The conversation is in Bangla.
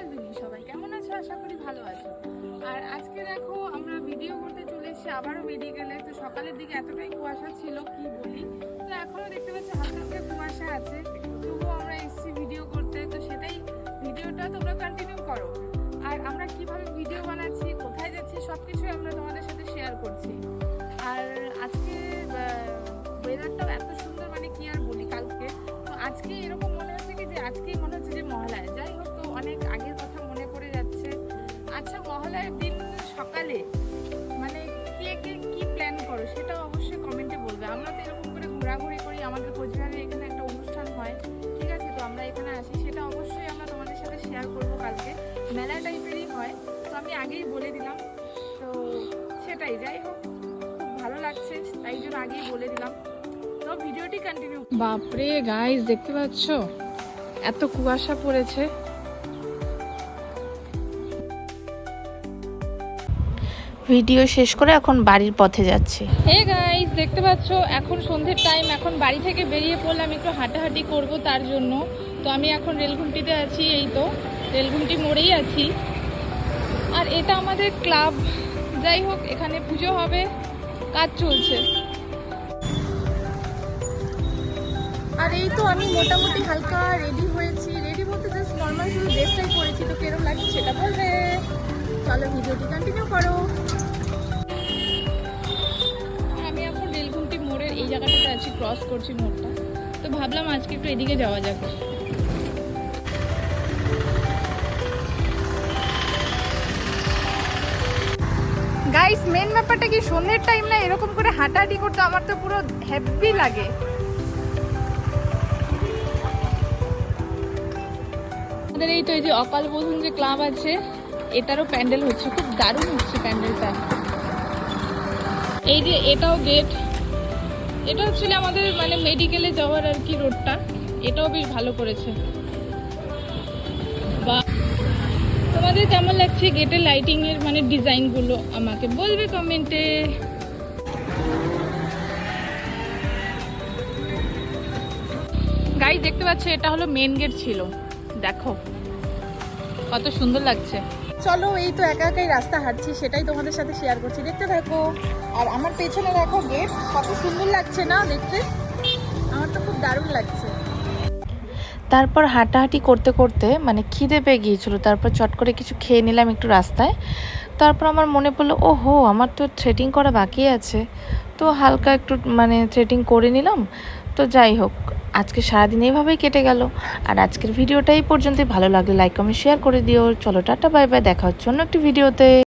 কালবিনি সবাই। কেমন আছো? আশা করি ভালো আছো। আর আজকে দেখো, আমরা ভিডিও করতে চলে এসেছি আবারও মেডিকেলে তো সকালের দিকে এতটাই কুয়াশা ছিল, কি বলি? তো এখনও দেখতে পাচ্ছি হালকা কুয়াশা আছে। তবুও আমরা এসেছি ভিডিও করতে। তো সেটাই ভিডিওটা তোমরা কন্টিনিউ করো। আর আমরা কীভাবে ভিডিও বানাচ্ছি, কোথায় যাচ্ছি সব কিছুই আমরা তোমাদের সাথে শেয়ার করছি। আর আজকে ওয়েদারটাও এত সুন্দর মানে কি আর বলি কালকে? তো আজকে এরকম মনে হচ্ছে কি যে, আজকেই মনে হচ্ছে যে মহালয়া। যাই হোক অনেক আগের কথা মনে পড়ে যাচ্ছে। আচ্ছা মহালয়ার দিন সকালে মানে কে কে কি প্ল্যান করো সেটাও অবশ্যই কমেন্টে বলবে। আমরা তো এরকম করে ঘোরাঘুরি করি, আমাদের কোচবিহারে এখানে একটা অনুষ্ঠান হয়, ঠিক আছে? তো আমরা এখানে আসি, সেটা অবশ্যই আমরা তোমাদের সাথে শেয়ার করব কালকে। মেলা টাইপেরই হয়, তো আমি আগেই বলে দিলাম। তো সেটাই, যাই হোক, খুব ভালো লাগছে, তাই জন্য আগেই বলে দিলাম। তো ভিডিওটি কন্টিনিউ বাপরে গাইস দেখতে পাচ্ছ? এত কুয়াশা পড়েছে। ভিডিও শেষ করে এখন বাড়ির পথে যাচ্ছি। হে গাইস দেখতে পাচ্ছ এখন সন্ধ্যের টাইম এখন বাড়ি থেকে বেরিয়ে পড়লাম একটু হাঁটাহাঁটি করব তার জন্য। তো আমি এখন রেলঘুমটিতে আছি এই তো রেলঘুমটি মোড়েই আছি। আর এটা আমাদের ক্লাব যাই হোক এখানে পুজো হবে কাজ চলছে। আর এই তো আমি মোটামুটি হালকা রেডি হয়েছি। রেডি বলতে জাস্ট নর্মাল শুধু ড্রেসটাই পরেছি তো কেরম লাগছে সেটা বলবে। চলো ভিডিওটি কন্টিনিউ করো। এই জায়গাটাতে আছি ক্রস করছি মোড়টা। তো ভাবলাম আজকে একটু এদিকে যাওয়া যাবে গাইস মেন ব্যাপারটা কি? সন্ধ্যের টাইম না এরকম করে হাঁটাহাঁটি করতে আমার তো পুরো হ্যাপি লাগে। আমাদের এই তো এই যে অকাল বোধন যে ক্লাব আছে এটারও প্যান্ডেল হচ্ছে। খুব দারুণ হচ্ছে প্যান্ডেলটা। এই যে এটাও গেট এটা হচ্ছে আমাদের মানে মেডিকেলে যাওয়ার আর কি রোডটা এটাও বেশ ভালো করেছে। বা তোমাদের কেমন লাগছে গেটের লাইটিং এর মানে ডিজাইনগুলো আমাকে বলবে কমেন্টে গাই দেখতে পাচ্ছ, এটা হলো মেন গেট ছিল। দেখো। কত সুন্দর লাগছে। চলো, এই তো একা একাই রাস্তা হাঁটছি, সেটাই তোমাদের সাথে শেয়ার করছি। দেখতে থাকো। আর আমার পেছনে দেখো গেট কত সুন্দর লাগছে না দেখতে? আমার তো খুব দারুণ লাগছে। তারপর হাঁটাহাঁটি করতে করতে মানে খিদে পেয়ে গিয়েছিল। তারপর চট করে কিছু খেয়ে নিলাম একটু রাস্তায়। তারপর আমার মনে পড়ল ও হো আমার তো থ্রেটিং করা বাকি আছে। তো হালকা একটু মানে থ্রেটিং করে নিলাম। তো যাই হোক, আজকে সারাদিন এইভাবেই কেটে গেল। আর আজকের ভিডিওটা এই পর্যন্তই। ভালো লাগলে লাইক কমেন্ট শেয়ার করে দিও। চলো, টাটা বাই বাই দেখা হচ্ছে অন্য একটি ভিডিওতে